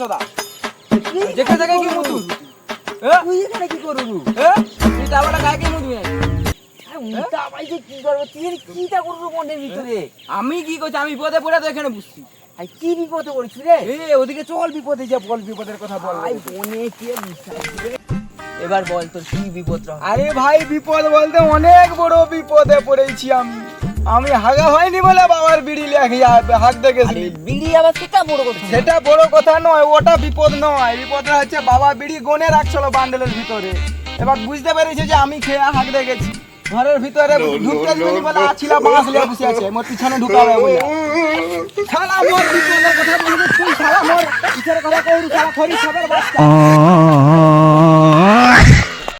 চোদা দেখে দেখে কি মুতু এ? তুই এখানে কি করব? এ? তুই গায়ে কি কি করব? তুই এর কিটা করব মনের আমি কি করছি? আমি বিপদে পড়ে তো এখানে বুঝছি আর কি বিপদে পড়েছি রে? এ ওদিকে চল বিপদে যা বল বিপদের কথা বল। ভাই মনে কে এবার বল তোর কি বিপদ আরে ভাই বিপদ বলতে অনেক বড় বিপদে পড়েছি আমি। আমি হাগা হয়নি বলে বাবার বিড়ি লেগে হাগ দেখেছি। বিড়ি আবার সেটা বড় কথা। সেটা বড় কথা নয় ওটা বিপদ নয়। বিপদটা হচ্ছে বাবা বিড়ি গনে রাখছিল বান্ডেলের ভিতরে। এবার বুঝতে পেরেছে যে আমি খেয়ে হাঁক গেছি ঘরের ভিতরে ঢুকতে দিবনি বলে আছিলা বাঁশ লিয়ে বসে আছে মোর পিছনে ঢুকাবে বলে শালা মোর বিপদের কথা বলবি তুই শালা মোর পিছের কথা কইরু শালা খরি সবের বাচ্চা।